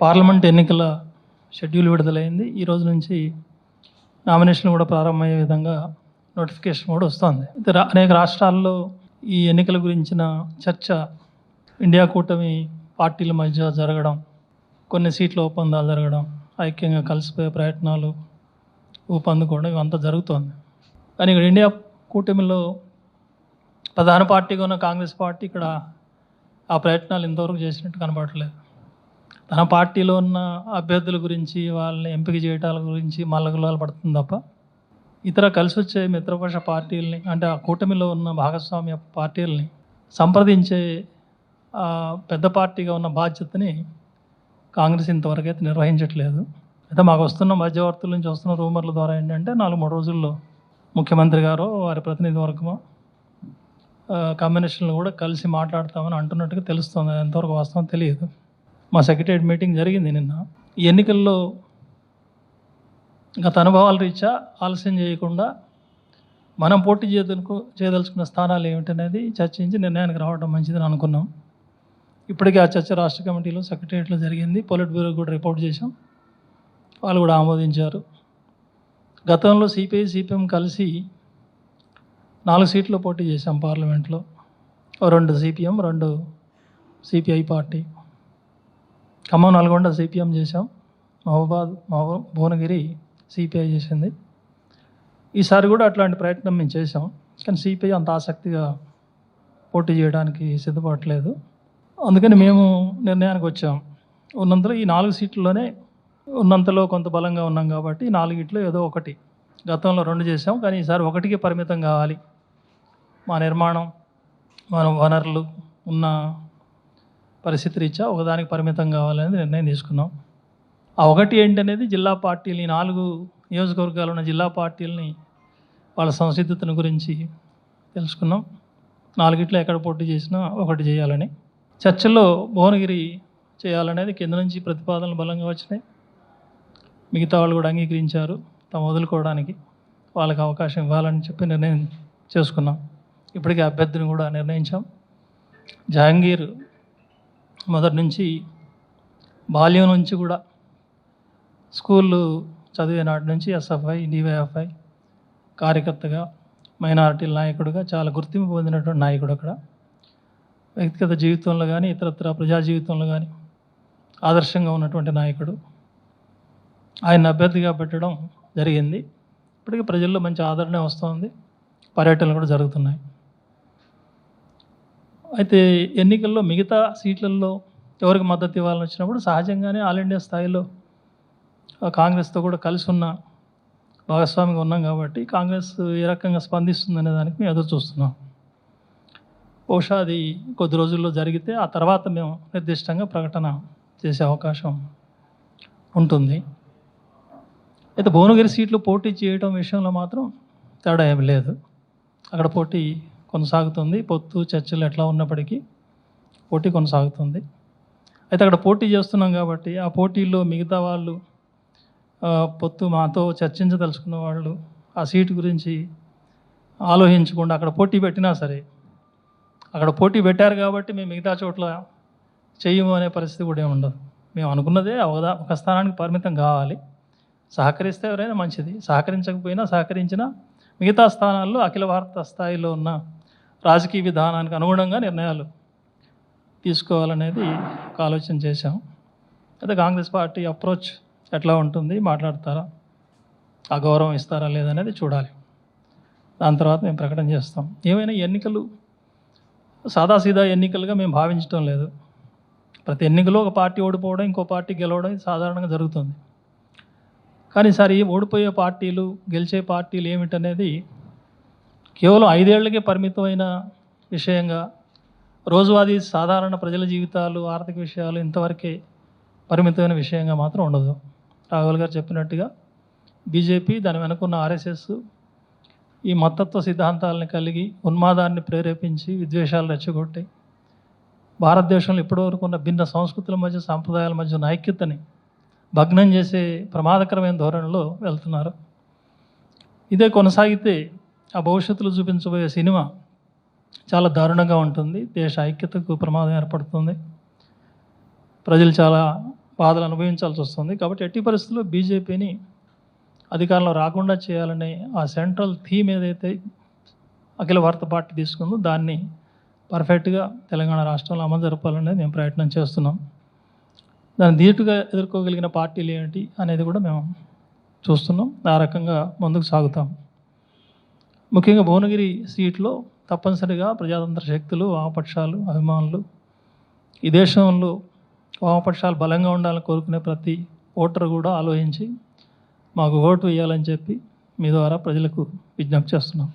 Parliament ఎన్నికల schedule విడుదలైంది. ఈ రోజు నుంచి నామినేషన్ కూడా ప్రారంభమయ్యే విధంగా నోటిఫికేషన్ కూడా వస్తుంది. రా- అనేక రాష్ట్రాల్లో ఈ ఎన్నికల గురించిన చర్చ ఇండియా కూటమి పార్టీల మధ్య జరగడం కొన్ని సీట్ల ఒప్పందాలు జరగడం ఐక్యంగా కలిసిపోయే ప్రయత్నాలు ఊపందుకోవడం ఇవంతా జరుగుతోంది. కానీ ఇక్కడ ఇండియా కూటమిలో ప్రధాన పార్టీగా ఉన్న కాంగ్రెస్ పార్టీ ఇక్కడ ఆ ప్రయత్నాలు ఇంతవరకు చేసినట్టు కనబడట్లేదు. తన పార్టీలో ఉన్న అభ్యర్థుల గురించి వాళ్ళని ఎంపిక చేయటాల గురించి మల్లగులాలు పడుతుంది తప్ప ఇతర కలిసి వచ్చే మిత్రపక్ష పార్టీలని అంటే ఆ కూటమిలో ఉన్న భాగస్వామ్య పార్టీలని సంప్రదించే పెద్ద పార్టీగా ఉన్న బాధ్యతని కాంగ్రెస్ ఇంతవరకు అయితే నిర్వహించట్లేదు. అయితే మాకు వస్తున్న మధ్యవర్తుల నుంచి వస్తున్న రూమర్ల ద్వారా ఏంటంటే నాలుగు మూడు రోజుల్లో ముఖ్యమంత్రి గారు వారి ప్రతినిధి వర్గము కమ్యూనిస్టులను కూడా కలిసి మాట్లాడతామని అంటున్నట్టుగా తెలుస్తుంది. ఎంతవరకు వాస్తవం తెలియదు. మా సెక్రటరియట్ మీటింగ్ జరిగింది నిన్న. ఈ ఎన్నికల్లో గత అనుభవాల రీత్యా ఆలస్యం చేయకుండా మనం పోటీ చేయదలుకు చేయదలుచుకున్న స్థానాలు ఏమిటనేది చర్చించి నిర్ణయానికి రావడం మంచిదని అనుకున్నాం. ఇప్పటికే ఆ చర్చ రాష్ట్ర కమిటీలో సెక్రటరియట్లో జరిగింది. పొలిట్ బ్యూరో కూడా రిపోర్ట్ చేశాం. వాళ్ళు కూడా ఆమోదించారు. గతంలో సిపిఐ సిపిఎం కలిసి నాలుగు సీట్లు పోటీ చేశాం పార్లమెంట్లో. రెండు సిపిఎం రెండు CPI party. Khammam Nalgonda CPM చేశాం. మహబూబాద్ మహబూ భువనగిరి సిపిఐ చేసింది. ఈసారి కూడా అట్లాంటి ప్రయత్నం మేము చేశాం. కానీ సిపిఐ అంత ఆసక్తిగా పోటీ చేయడానికి సిద్ధపడట్లేదు. అందుకని మేము నిర్ణయానికి వచ్చాం. ఉన్నంతలో ఈ నాలుగు సీట్లలోనే ఉన్నంతలో కొంత బలంగా ఉన్నాం కాబట్టి నాలుగిట్లో ఏదో ఒకటి. గతంలో రెండు చేసాం కానీ ఈసారి ఒకటికి పరిమితం కావాలి. మా నిర్మాణం మన వనరులు ఉన్న పరిస్థితి రీత్యా ఒకదానికి పరిమితం కావాలనేది నిర్ణయం తీసుకున్నాం. ఆ ఒకటి ఏంటనేది జిల్లా పార్టీలు ఈ నాలుగు నియోజకవర్గాలు ఉన్న జిల్లా పార్టీలని వాళ్ళ సంసిద్ధతను గురించి తెలుసుకున్నాం. నాలుగిట్లో ఎక్కడ పోటీ చేసినా ఒకటి చేయాలని. చర్చల్లో భువనగిరి చేయాలనేది కింద నుంచి ప్రతిపాదనలు బలంగా వచ్చినాయి. మిగతా వాళ్ళు కూడా అంగీకరించారు తాము వదులుకోవడానికి. వాళ్ళకి అవకాశం ఇవ్వాలని చెప్పి నిర్ణయం చేసుకున్నాం. ఇప్పటికే అభ్యర్థిని కూడా నిర్ణయించాం. జహాంగీర్ మొదటి నుంచి బాల్యం నుంచి కూడా స్కూళ్ళు చదివే నాటి నుంచి ఎస్ఎఫ్ఐ డివైఎఫ్ఐ కార్యకర్తగా మైనారిటీ నాయకుడిగా చాలా గుర్తింపు పొందినటువంటి నాయకుడు అక్కడ. వ్యక్తిగత జీవితంలో కానీ ఇతరత్ర ప్రజా జీవితంలో కానీ ఆదర్శంగా ఉన్నటువంటి నాయకుడు. ఆయన అభ్యర్థిగా పెట్టడం జరిగింది. ఇప్పటికీ ప్రజల్లో మంచి ఆదరణ వస్తుంది. పర్యటనలు కూడా జరుగుతున్నాయి. అయితే ఎన్నికల్లో మిగతా సీట్లలో ఎవరికి మద్దతు ఇవ్వాలని వచ్చినప్పుడు సహజంగానే ఆల్ ఇండియా స్థాయిలో ఆ కాంగ్రెస్తో కూడా కలిసి ఉన్న భాగస్వామిగా ఉన్నాం కాబట్టి కాంగ్రెస్ ఏ రకంగా స్పందిస్తుందనే దానికి మేము ఎదురు చూస్తున్నాం. బహుశా అది కొద్ది రోజుల్లో జరిగితే ఆ తర్వాత మేము నిర్దిష్టంగా ప్రకటన చేసే అవకాశం ఉంటుంది. అయితే భువనగిరి సీట్లు పోటీ చేయడం విషయంలో మాత్రం తేడా ఏమి లేదు. అక్కడ పోటీ కొనసాగుతుంది. పొత్తు చర్చలు ఎట్లా ఉన్నప్పటికీ పోటీ కొనసాగుతుంది. అయితే అక్కడ పోటీ చేస్తున్నాం కాబట్టి ఆ పోటీల్లో మిగతా వాళ్ళు పొత్తు మాతో చర్చించదలుచుకున్న వాళ్ళు ఆ సీటు గురించి ఆలోచించకుండా అక్కడ పోటీ పెట్టినా సరే అక్కడ పోటీ పెట్టారు కాబట్టి మేము మిగతా చోట్ల చేయము అనే పరిస్థితి కూడా ఏమి ఉండదు. మేము అనుకున్నదే అవదా ఒక స్థానానికి పరిమితం కావాలి. సహకరిస్తే ఎవరైనా మంచిది. సహకరించకపోయినా సహకరించినా మిగతా స్థానాల్లో అఖిల భారత స్థాయిలో ఉన్న రాజకీయ విధానానికి అనుగుణంగా నిర్ణయాలు తీసుకోవాలనేది ఒక ఆలోచన చేశాం. అయితే కాంగ్రెస్ పార్టీ అప్రోచ్ ఎట్లా ఉంటుంది? మాట్లాడతారా? ఆ గౌరవం ఇస్తారా లేదనేది చూడాలి. దాని తర్వాత మేము ప్రకటన చేస్తాం. ఏమైనా ఎన్నికలు సాదాసీదా ఎన్నికలుగా మేము భావించడం లేదు. ప్రతి ఎన్నికలో ఒక పార్టీ ఓడిపోవడం ఇంకో పార్టీ గెలవడం సాధారణంగా జరుగుతుంది. కానీ ఈసారి ఓడిపోయే పార్టీలు గెలిచే పార్టీలు ఏమిటనేది కేవలం ఐదేళ్ళకే పరిమితమైన విషయంగా రోజువారీ సాధారణ ప్రజల జీవితాలు ఆర్థిక విషయాలు ఇంతవరకే పరిమితమైన విషయంగా మాత్రం ఉండదు. రాహుల్ గారు చెప్పినట్టుగా బీజేపీ దాని వెనుకున్న ఆర్ఎస్ఎస్ ఈ మతత్వ సిద్ధాంతాలను కలిగి ఉన్మాదాన్ని ప్రేరేపించి విద్వేషాలు రెచ్చగొట్టి భారతదేశంలో ఇప్పటివరకు ఉన్న భిన్న సంస్కృతుల మధ్య సాంప్రదాయాల మధ్య ఉన్న ఐక్యతని భగ్నం చేసే ప్రమాదకరమైన ధోరణిలో వెళ్తున్నారు. ఇదే కొనసాగితే ఆ భవిష్యత్తులో చూపించబోయే సినిమా చాలా దారుణంగా ఉంటుంది. దేశ ఐక్యతకు ప్రమాదం ఏర్పడుతుంది. ప్రజలు చాలా బాధలు అనుభవించాల్సి వస్తుంది. కాబట్టి ఎట్టి పరిస్థితుల్లో బీజేపీని అధికారంలో రాకుండా చేయాలనే ఆ సెంట్రల్ థీమ్ ఏదైతే అఖిల భారత పార్టీ తీసుకుందో దాన్ని పర్ఫెక్ట్గా తెలంగాణ రాష్ట్రంలో అమలు జరపాలనేది మేము ప్రయత్నం చేస్తున్నాం. దాన్ని ధీటుగా ఎదుర్కోగలిగిన పార్టీలు ఏంటి అనేది కూడా మేము చూస్తున్నాం. ఆ రకంగా ముందుకు సాగుతాం. ముఖ్యంగా భువనగిరి సీట్లో తప్పనిసరిగా ప్రజాతంత్ర శక్తులు వామపక్షాలు అభిమానులు ఈ దేశంలో వామపక్షాలు బలంగా ఉండాలని కోరుకునే ప్రతి ఓటరు కూడా ఆలోచించి మాకు ఓటు వేయాలని చెప్పి మీ ద్వారా ప్రజలకు విజ్ఞప్తి చేస్తున్నాం.